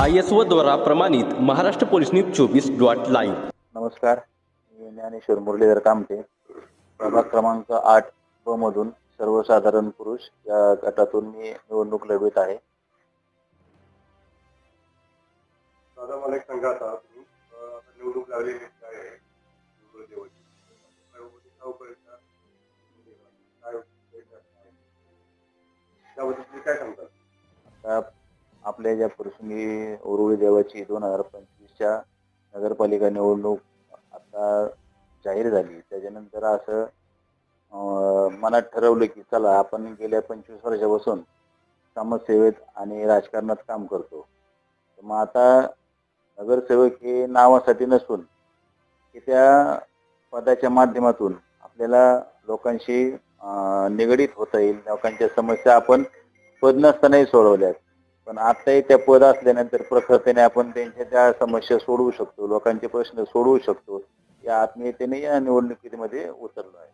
I S O द्वारा प्रमाणित Maharashtra police news चोवीस डॉट लाईव्ह. नमस्कार मी ज्ञानेश्वर मुरलीधर कामटे प्रभाग क्रमांक आठ ब मधून सर्वसाधारण पुरुष या गटातून मी निवडणूक लढवित आहे. दादा मला एक सांगा आता तुम्ही. निवडणूक लागलेली आहे? काय उपाययोजना? आपल्या ज्या प्रसंगी उरुळी देवाची दोन हजार पंचवीसच्या नगरपालिका निवडणूक आता जाहीर झाली. त्याच्यानंतर असं मनात ठरवलं की चला आपण गेल्या पंचवीस वर्षापासून समाजसेवेत आणि राजकारणात काम करतो. मग आता नगरसेवक हे नावासाठी नसून की त्या पदाच्या माध्यमातून आपल्याला लोकांशी निगडीत होता येईल. लोकांच्या समस्या आपण पद नसतानाही सोडवल्यात. पण आताही त्या पद असल्यानंतर प्रखरतेने आपण त्यांच्या त्या समस्या सोडवू शकतो लोकांचे प्रश्न सोडवू शकतो. या आत्मीयतेने या निवडणुकीमध्ये उतरलो आहे.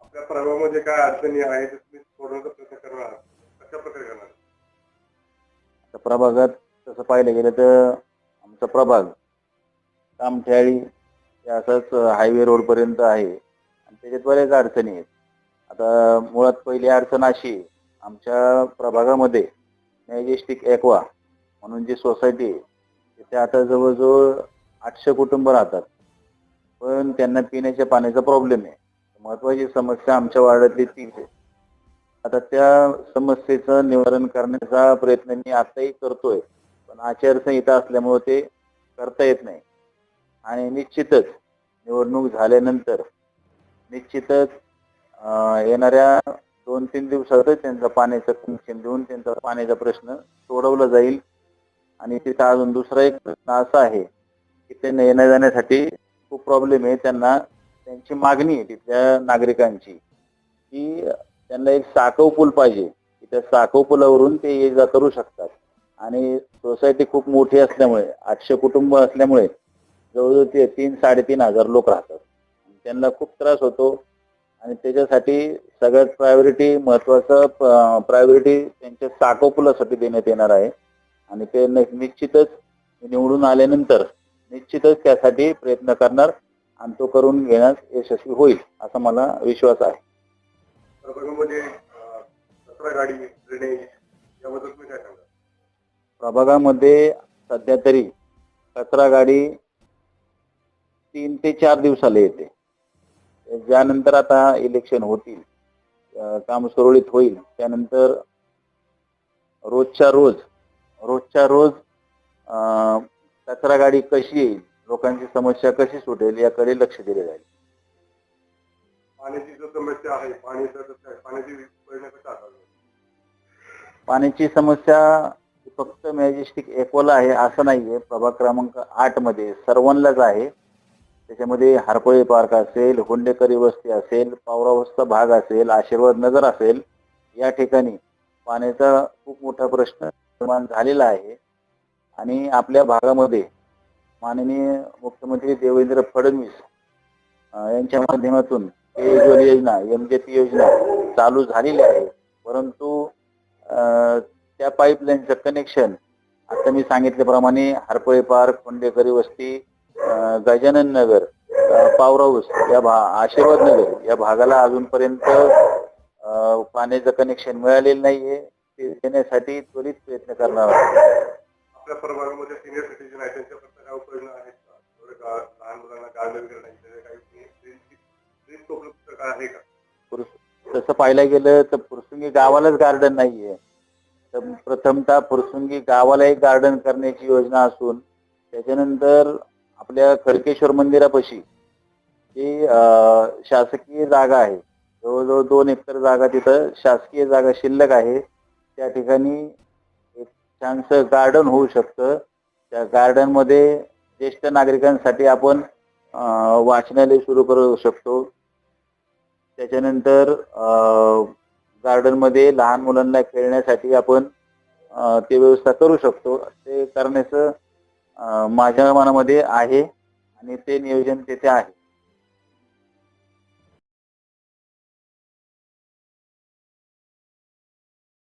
आपल्या काय अडचणी आहेत ते तुम्ही सोडवण्याचा प्रयत्न करणार आहात. कशा प्रकारे करणार? आता प्रभागात तसं पाहिलं गेलं तर आमचा प्रभाग कामठ्याळी असंच हायवे रोड पर्यंत आहे. आणि त्याच्यात बऱ्याच अडचणी आहेत. आता मुळात पहिली अडचण अशी आहे, आमच्या प्रभागामध्ये मॅजेस्टिक एक्वा म्हणून जी सोसायटी आहे तिथे आता जवळजवळ आठशे कुटुंब राहतात. पण त्यांना पिण्याच्या पाण्याचा प्रॉब्लेम आहे. महत्वाची समस्या आमच्या वार्डातली तीच आहे. आता त्या समस्येचं निवारण करण्याचा प्रयत्न मी आताही करतोय. पण आचारसंहिता असल्यामुळे ते करता येत नाही. आणि निश्चितच निवडणूक झाल्यानंतर निश्चितच येणाऱ्या दोन तीन दिवसातच त्यांचा पाण्याचं कनेक्शन देऊन त्यांचा पाण्याचा प्रश्न सोडवला जाईल. आणि तिथं अजून दुसरा एक प्रश्न असा आहे की त्यांना येण्या जाण्यासाठी खूप प्रॉब्लेम आहे. त्यांना त्यांची मागणी आहे तिथल्या नागरिकांची की त्यांना एक साखव पूल पाहिजे. की त्या साखव पुलावरून ते ये जा करू शकतात. आणि सोसायटी खूप मोठी असल्यामुळे आठशे कुटुंब असल्यामुळे जवळजवळ ते तीन साडेतीन हजार लोक राहतात. त्यांना खूप त्रास होतो. आणि त्याच्यासाठी सगळ्यात प्रायोरिटी महत्वाचं प्रायोरिटी त्यांच्या साकव पुलासाठी देण्यात येणार आहे. आणि ते निश्चितच निवडून आल्यानंतर निश्चितच त्यासाठी प्रयत्न करणार आणि तो करून घेण्यास यशस्वी होईल असा मला विश्वास आहे. प्रभागामध्ये सध्या तरी कचरा गाडी तीन ते चार दिवसाला येते. ज्यानंतर आता इलेक्शन होतील काम सुरळीत होईल त्यानंतर रोजच्या रोज रोजच्या रोज कचरा गाडी कशी येईल लोकांची समस्या कशी सुटेल याकडे लक्ष दिले जाईल. पाण्याची जो समस्या आहे पाण्याचं पाण्याची समस्या फक्त मॅजेस्टिक एकवला आहे असं नाहीये. प्रभाग क्रमांक आठमध्ये सर्वांनाच आहे. त्याच्यामध्ये हरपळे पार्क असेल हुंडेकरी वस्ती असेल पावरावस्ता भाग असेल आशीर्वाद नगर असेल या ठिकाणी पाण्याचा खूप मोठा प्रश्न निर्माण झालेला आहे. आणि आपल्या भागामध्ये माननीय मुख्यमंत्री देवेंद्र फडणवीस यांच्या माध्यमातून पेयजल योजना एम के पी योजना चालू झालेली आहे. परंतु त्या पाईपलाईनचं कनेक्शन आता मी सांगितल्याप्रमाणे हरपळे पार्क खोंडेकरी वस्ती गजानन नगर पावराऊस या भा आशीर्वाद नगर या भागाला अजूनपर्यंत पाण्याचं कनेक्शन मिळालेलं नाहीये. ते देण्यासाठी त्वरित प्रयत्न करणार आहोत. आपल्या प्रभागामध्ये सिनियर सिटीजन आहेत काय उपाययोजना आहेत? का थोडं गा- लहान मुलांना गार्डन वगैरे नाही त्याचे काही ड्रेनची उपलब्ध काय आहे का? पुरस- तसं पाहायला गेलं तर पुरसुंगी गावालाच गार्डन नाहीये. तर प्रथमतः पुरसुंगी गावाला एक गार्डन करण्याची योजना असून त्याच्यानंतर आपल्या खडकेश्वर मंदिरापाशी ही शासकीय जागा आहे. जवळजवळ दोन एकर जागा तिथं शासकीय जागा शिल्लक आहे. त्या ठिकाणी एक छानसं गार्डन होऊ शकतं. त्या गार्डनमध्ये ज्येष्ठ नागरिकांसाठी आपण वाचनालय सुरू करू शकतो. त्याच्यानंतर गार्डनमध्ये लहान मुलांना खेळण्यासाठी आपण ते व्यवस्था करू शकतो. ते करण्याचं माझ्या मनामध्ये आहे आणि ते नियोजन तेथे आहे.